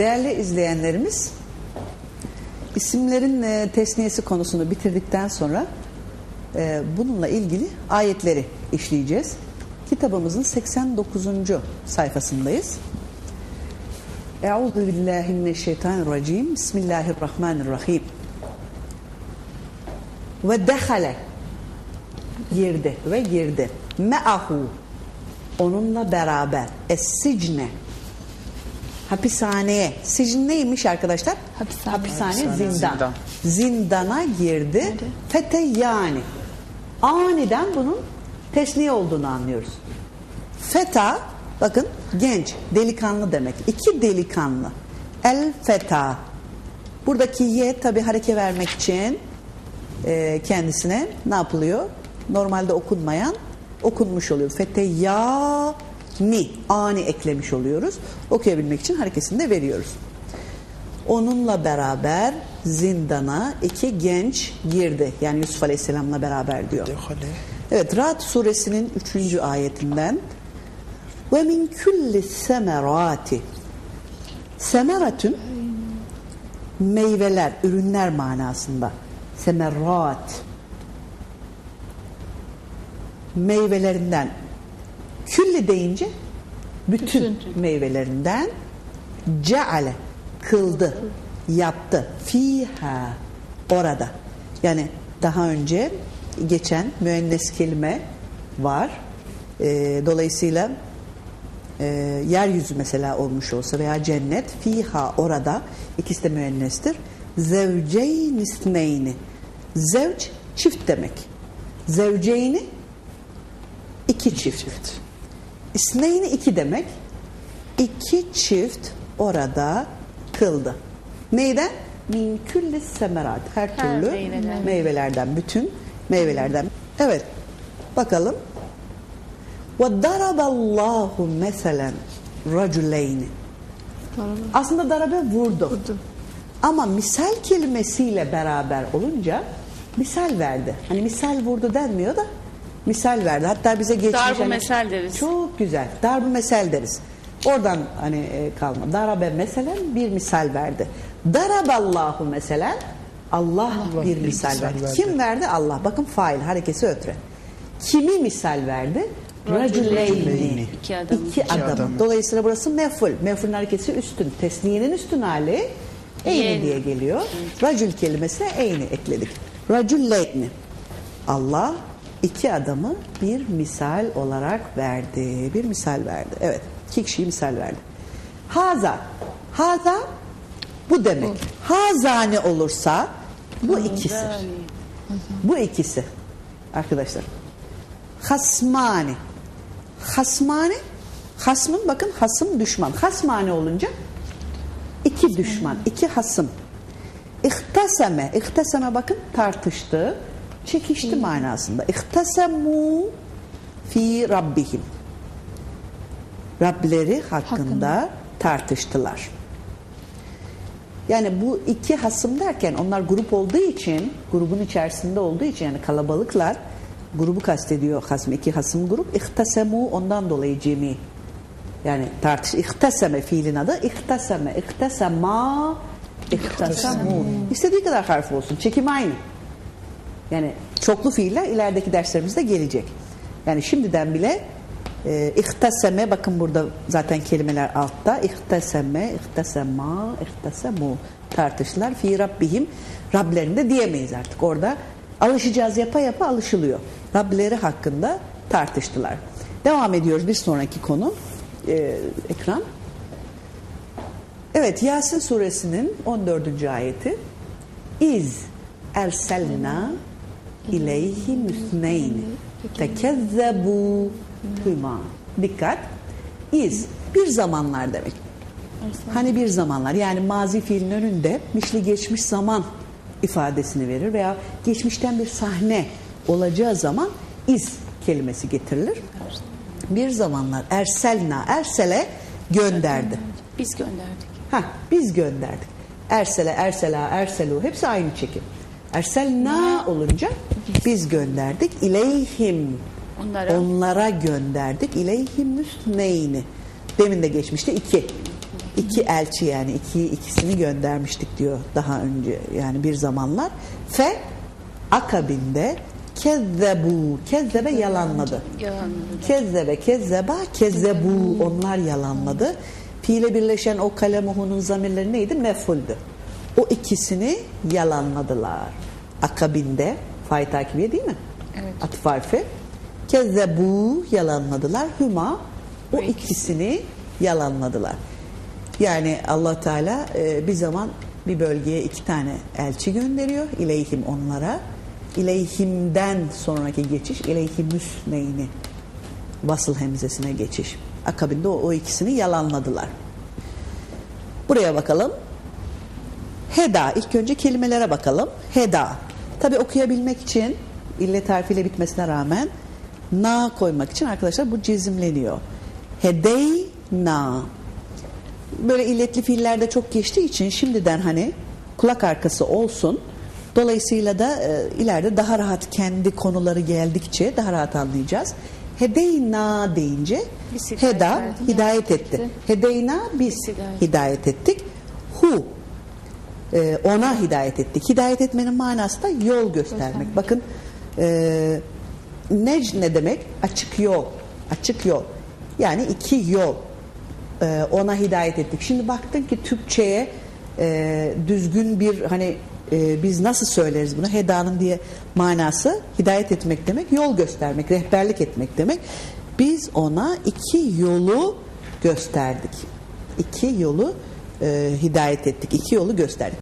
Değerli izleyenlerimiz, isimlerin e, tesniyesi konusunu bitirdikten sonra e, bununla ilgili ayetleri işleyeceğiz. Kitabımızın 89. sayfasındayız. Euzu billahi mineşşeytanirracim. Bismillahirrahmanirrahim. Ve dehale girdi ve girdi. Me'ahu onunla beraber es-sicne hapishaneye. Sicin neymiş arkadaşlar? Hapishane. Hapishane, Hapishane, zindan. zindan. Zindana girdi. Fete yani. Aniden bunun tesniye olduğunu anlıyoruz. Feta bakın genç, delikanlı demek. İki delikanlı. El feta. Buradaki ye tabi hareke vermek için e, kendisine ne yapılıyor? Normalde okunmayan okunmuş oluyor. Fete ya ni ani eklemiş oluyoruz. Okuyabilmek için harekesini de veriyoruz. Onunla beraber zindana iki genç girdi. Yani Yusuf Aleyhisselam'la beraber diyor. Evet Ra'd suresinin 3. ayetinden ve min kulli semerati semeratün meyveler, ürünler manasında semerat meyvelerinden külli deyince bütün, Bütün. meyvelerinden ceale kıldı, yaptı fiha orada. Yani daha önce geçen müennes kelime var. Ee, dolayısıyla e, yeryüzü mesela olmuş olsa veya cennet fiha orada ikisi de müennestir. Zevceyn isneyni. Zevc çift demek. Zevceyni iki çift. İsneyni iki demek. İki çift orada kıldı. Neyden? Min külli semerat. Her türlü meyveden. meyvelerden, bütün meyvelerden. Evet. Bakalım. Ve daraballahu meselen raculeyni. Aslında darabe vurdu. Ama misal kelimesiyle beraber olunca misal verdi. Hani misal vurdu denmiyor da misal verdi. Hatta bize geçmiş. Darbu hani- mesel deriz. Çok güzel. Darbu mesel deriz. Oradan hani e, kalma. Darabe meselen bir misal verdi. Daraballahu meselen Allah, bir bir misal, misal verdi. verdi. Kim verdi? Allah. Bakın fail harekesi ötre. Kimi misal verdi? Raculeyni. Raculeyni. İki adamı. İki adamı. adamı. Dolayısıyla burası meful. Mefulün harekesi üstün. Tesniyenin üstün hali eyni Yeni. diye geliyor. Racül kelimesine eyni ekledik. Raculleyni. Allah iki adamı bir misal olarak verdi. Bir misal verdi. Evet. İki kişiyi misal verdi. Haza. Haza bu demek. Hazane olursa bu ikisi. Bu ikisi. Arkadaşlar. Hasmani. Hasmani. Hasmın bakın hasım düşman. Hasmani olunca iki düşman, iki hasım. İhtaseme. İhtaseme bakın tartıştı. Çekişti manasında. İhtasemu fi rabbihim. Rableri hakkında tartıştılar. Yani bu iki hasım derken onlar grup olduğu için, grubun içerisinde olduğu için yani kalabalıklar grubu kastediyor hasım. iki hasım grup. İhtasemu ondan dolayı cemi. Yani tartış. İhtaseme fiilin adı. İhtaseme, ihtasema, ihtasamu. İstediği kadar harf olsun. Çekim aynı. Yani çoklu fiiller ilerideki derslerimizde gelecek. Yani şimdiden bile e, ihtaseme bakın burada zaten kelimeler altta. İhtaseme, ihtasema, ihtasemu tartıştılar. Fi Rabbihim Rablerinde diyemeyiz artık. Orada alışacağız yapa yapa alışılıyor. Rableri hakkında tartıştılar. Devam ediyoruz bir sonraki konu. E, ekran. Evet Yasin suresinin 14. ayeti. İz erselna ileyhi müsneyni tekezzebu hüma. Dikkat. İz bir zamanlar demek. Hani bir zamanlar yani mazi fiilin önünde mişli geçmiş zaman ifadesini verir veya geçmişten bir sahne olacağı zaman iz kelimesi getirilir. Bir zamanlar erselna ersele gönderdi. Biz gönderdik. Ha, biz gönderdik. Ersele, ersela, erselu hepsi aynı çekim. Erselna olunca biz gönderdik. İleyhim Onlara. onlara gönderdik. İleyhim müsneyni. Demin de geçmişti iki. iki elçi yani iki ikisini göndermiştik diyor daha önce yani bir zamanlar. Fe akabinde kezzebu kezzebe yalanladı. Yalanladı. Kezzebe kezzeba kezzebu onlar yalanladı. Fiile birleşen o kalemuhunun zamirleri neydi? Mefuldü. O ikisini yalanladılar. Akabinde fay takibiye değil mi? Evet. Atıf harfi. Kezzebu yalanladılar. Hüma o O ikisi. ikisini yalanladılar. Yani Allah Teala e, bir zaman bir bölgeye iki tane elçi gönderiyor. İleyhim onlara. İleyhimden sonraki geçiş ileyhimüs neyini vasıl hemzesine geçiş. Akabinde o, o ikisini yalanladılar. Buraya bakalım. Heda. İlk önce kelimelere bakalım. Heda. Tabi okuyabilmek için illet harfiyle bitmesine rağmen na koymak için arkadaşlar bu cezimleniyor. Hedey na. Böyle illetli fiillerde çok geçtiği için şimdiden hani kulak arkası olsun. Dolayısıyla da e, ileride daha rahat kendi konuları geldikçe daha rahat anlayacağız. Hedeyna deyince heda hidayet etti. Hedeyna biz hidayet ettik. Hu e, ona hidayet ettik. Hidayet etmenin manası da yol göstermek. Bakın e, nec ne demek? Açık yol. Açık yol. Yani iki yol. E, ona hidayet ettik. Şimdi baktın ki Türkçe'ye e, düzgün bir hani e, biz nasıl söyleriz bunu? Hedanın diye manası hidayet etmek demek, yol göstermek, rehberlik etmek demek. Biz ona iki yolu gösterdik. İki yolu e, hidayet ettik. iki yolu gösterdik.